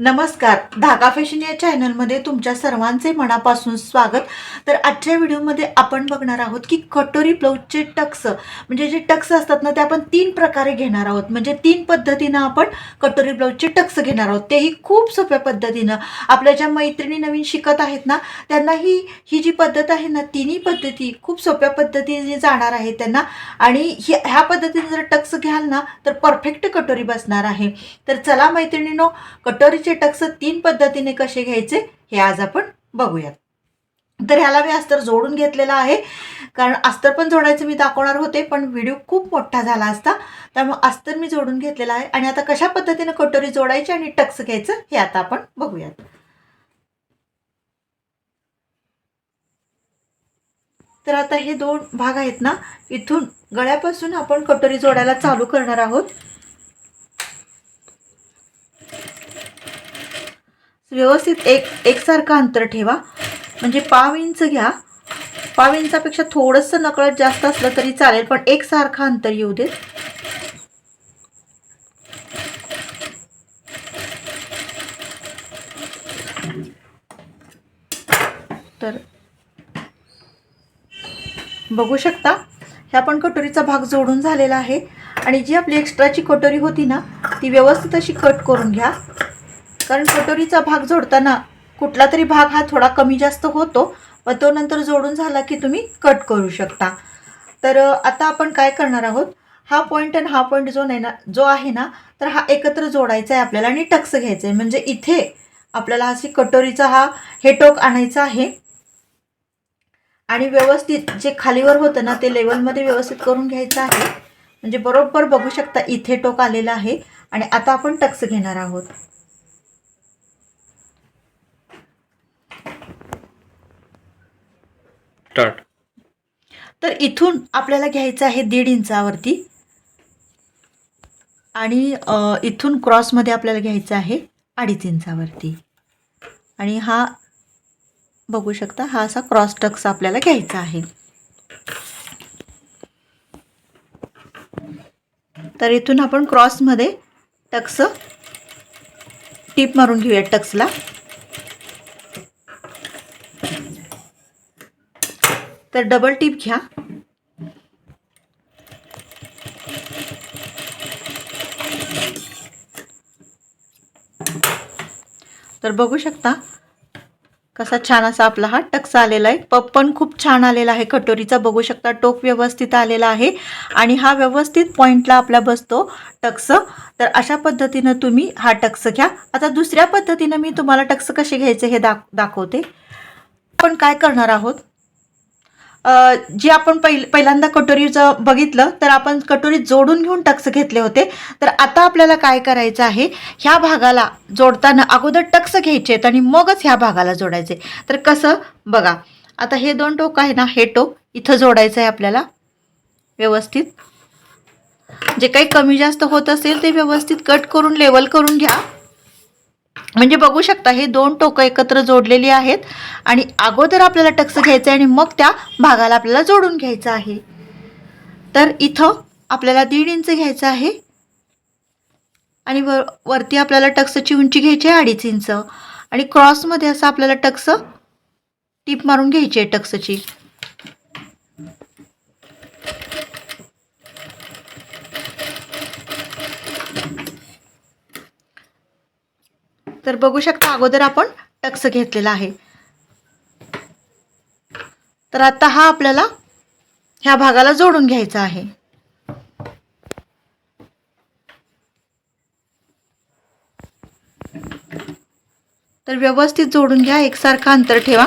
नमस्कार. धागा फॅशन या चॅनलमध्ये तुमच्या सर्वांचे मनापासून स्वागत. तर आजच्या व्हिडिओमध्ये आपण बघणार आहोत की कटोरी ब्लाऊजचे टक्स म्हणजे जे टक्स असतात ना ते आपण तीन प्रकारे घेणार आहोत. म्हणजे तीन पद्धतीनं आपण कटोरी ब्लाऊजचे टक्स घेणार आहोत. तेही खूप सोप्या पद्धतीनं. आपल्या ज्या मैत्रिणी नवीन शिकत आहेत ना त्यांना ही ही जी पद्धत आहे ना तिन्ही पद्धती खूप सोप्या पद्धतीने जाणार आहे त्यांना. आणि ही ह्या पद्धतीने जर टक्स घ्याल ना तर परफेक्ट कटोरी बसणार आहे. तर चला मैत्रिणीनो कटोरीचे टक्स तीन पद्धतीने कसे घ्यायचे हे आज आपण बघूयात. तर ह्याला मी अस्तर जोडून घेतलेला आहे. कारण अस्तर पण जोडायचं मी दाखवणार होते पण व्हिडिओ खूप मोठा झाला असता. त्यामुळे अस्तर मी जोडून घेतलेला आहे. आणि आता कशा पद्धतीने कटोरी जोडायची आणि टक्स घ्यायचं हे आता आपण बघूयात. तर आता हे दोन भाग आहेत ना इथून गळ्यापासून आपण कटोरी जोडायला चालू करणार आहोत. व्यवस्थित एक एकसारखं अंतर ठेवा. म्हणजे पाव इंच घ्या. पाव इंचापेक्षा थोडंसं नकळत जास्त असलं तरी चालेल पण एकसारखं अंतर येऊ देत. तर बघू शकता ह्या पण कटोरीचा भाग जोडून झालेला आहे. आणि जी आपली एक्स्ट्राची कटोरी होती ना ती व्यवस्थित अशी कट करून घ्या. कारण कटोरीचा भाग जोडताना कुठला तरी भाग हा थोडा कमी जास्त होतो व तो नंतर जोडून झाला की तुम्ही कट करू शकता. तर आता आपण काय करणार आहोत? हा पॉईंट आणि हा पॉईंट जो नाही ना जो आहे ना तर हा एकत्र जोडायचा आहे आपल्याला आणि टक्स घ्यायचं आहे. म्हणजे इथे आपल्याला अशी कटोरीचा हा हे टोक आणायचा आहे. आणि व्यवस्थित जे खालीवर होतं ना ते लेवलमध्ये व्यवस्थित करून घ्यायचं आहे. म्हणजे बरोबर बघू शकता इथे टोक आलेलं आहे. आणि आता आपण टक्स घेणार आहोत. स्टार्ट तर इथून आपल्याला घ्यायचं आहे दीड इंचावरती. आणि इथून क्रॉसमध्ये आपल्याला घ्यायचं आहे अडीच इंचावरती. आणि हा बघू शकता हा असा क्रॉस टक्स आपल्याला घ्यायचा आहे. तर इथून आपण क्रॉसमध्ये टक्स टीप मारून घेऊया टक्सला तर डबल टीप घ्या. तर बघू शकता कसा छान असा आपला हा टक्सा आलेला आहे. पप पण खूप छान आलेला आहे. कटोरीचा बघू शकता टोक व्यवस्थित आलेला आहे. आणि हा व्यवस्थित पॉईंटला आपला बसतो टक्स. तर अशा पद्धतीनं तुम्ही हा टक्स घ्या. आता दुसऱ्या पद्धतीनं मी तुम्हाला टक्स कसे घ्यायचे हे दाख दाखवते. आपण काय करणार आहोत? जी आपण पहिल पहिल्यांदा कटोरीचं बघितलं तर आपण कटोरी जोडून घेऊन टक्स घेतले होते. तर आता आपल्याला काय करायचं आहे? ह्या भागाला जोडताना अगोदर टक्स घ्यायचे आहेत आणि मगच ह्या भागाला जोडायचे तर कसं? बघा. आता हे दोन टोक आहे ना हे टोक इथं जोडायचं आहे आपल्याला. व्यवस्थित. जे काही कमी जास्त होत असेल ते व्यवस्थित कट करून लेवल करून घ्या. म्हणजे बघू शकता हे दोन टोकं एकत्र जोडलेली आहेत आणि अगोदर आपल्याला टक्स घ्यायचं आहे आणि मग त्या भागाला आपल्याला जोडून घ्यायचं आहे. तर इथं आपल्याला दीड इंच घ्यायचं आहे आणि वर वरती आपल्याला टक्सची उंची घ्यायची आहे अडीच इंच. आणि क्रॉसमध्ये असं आपल्याला टक्स टीप मारून घ्यायची आहे टक्सची. तर बघू शकता अगोदर आपण टक्स घेतलेला आहे. तर आता हा आपल्याला ह्या भागाला जोडून घ्यायचा आहे. तर व्यवस्थित जोडून घ्या एकसारखं अंतर ठेवा.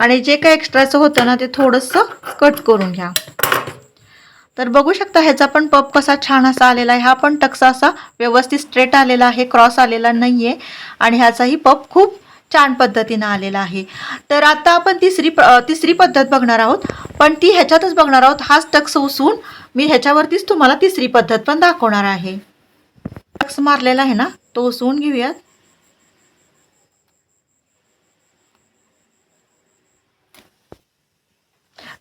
आणि जे काय एक्स्ट्राचं होतं ना ते थोडंसं कट करून घ्या. तर बघू शकता ह्याचा पण पप कसा छान असा आलेला आहे. हा पण टक्सा असा व्यवस्थित स्ट्रेट आलेला आहे क्रॉस आलेला नाही आहे आणि ह्याचाही पप खूप छान पद्धतीनं आलेला आहे. तर आता आपण तिसरी प- तिसरी पद्धत बघणार आहोत. पण ती ह्याच्यातच बघणार आहोत. हाच टक्स उसून मी ह्याच्यावरतीच तुम्हाला तिसरी पद्धत पण दाखवणार आहे. टक्स मारलेला आहे ना तो उसवून घेऊयात.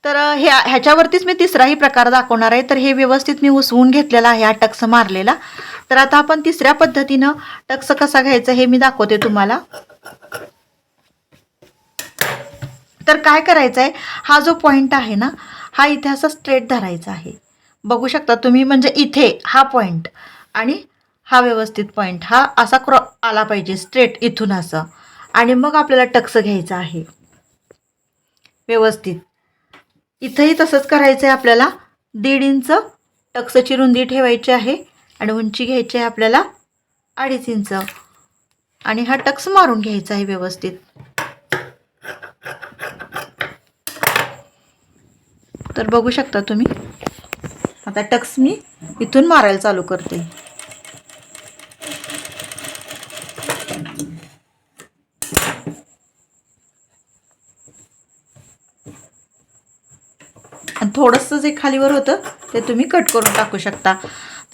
तर ह्या ह्याच्यावरतीच मी तिसराही प्रकार दाखवणार आहे. तर हे व्यवस्थित मी उसवून घेतलेला आहे हा टक्स मारलेला. तर आता आपण तिसऱ्या पद्धतीनं टक्स कसा घ्यायचा हे मी दाखवते तुम्हाला. तर काय करायचं आहे हा जो पॉईंट आहे ना हा इथे असा स्ट्रेट धरायचा आहे. बघू शकता तुम्ही म्हणजे इथे हा पॉईंट आणि हा व्यवस्थित पॉईंट हा असा क्रॉ आला पाहिजे स्ट्रेट इथून असं. आणि मग आपल्याला टक्स घ्यायचा आहे. व्यवस्थित. इथंही तसंच करायचं आहे आपल्याला. दीड इंच टक्सची रुंदी ठेवायची आहे आणि उंची घ्यायची आहे आपल्याला अडीच इंच. आणि हा टक्स मारून घ्यायचा आहे व्यवस्थित. तर बघू शकता तुम्ही. आता टक्स मी इथून मारायला चालू करते. थोडंसं जे खालीवर होतं ते तुम्ही कट करून टाकू शकता.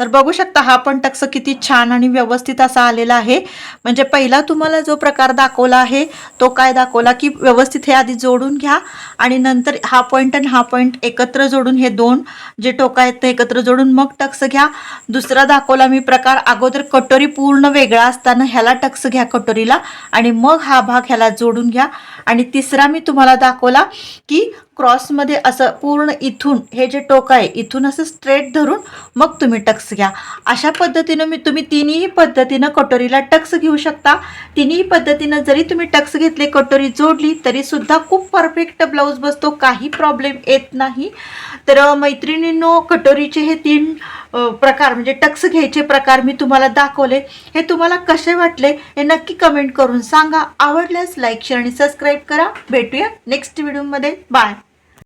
तर बघू शकता हा पण टक्स किती छान आणि व्यवस्थित असा आलेला आहे. म्हणजे पहिला तुम्हाला जो प्रकार दाखवला आहे तो काय दाखवला की व्यवस्थित हे आधी जोडून घ्या आणि नंतर हा पॉईंट आणि हा पॉईंट एकत्र जोडून हे दोन जे टोका आहेत ते एकत्र जोडून मग टक्स घ्या. दुसरा दाखवला मी प्रकार अगोदर कटोरी पूर्ण वेगळा असताना ह्याला टक्स घ्या कटोरीला आणि मग हा भाग ह्याला जोडून घ्या. आणि तिसरा मी तुम्हाला दाखवला की क्रॉसमध्ये असं पूर्ण इथून हे जे टोक आहे इथून असं स्ट्रेट धरून मग तुम्ही टक्स घ्या. अशा पद्धतीनं मी तुम्ही तिन्ही पद्धतीनं कटोरीला टक्स घेऊ शकता. तिन्ही पद्धतीनं जरी तुम्ही टक्स घेतले कटोरी जोडली तरी सुद्धा खूप परफेक्ट ब्लाऊज बसतो. काही प्रॉब्लेम येत नाही. तर मैत्रिणींनो कटोरीचे हे तीन प्रकार म्हणजे टक्स घ्यायचे प्रकार मी तुम्हाला दाखवले. हे तुम्हाला कसे वाटले हे नक्की कमेंट करून सांगा. आवडल्यास लाईक शेअर आणि सबस्क्राईब करा. भेटूया नेक्स्ट व्हिडिओमध्ये. बाय.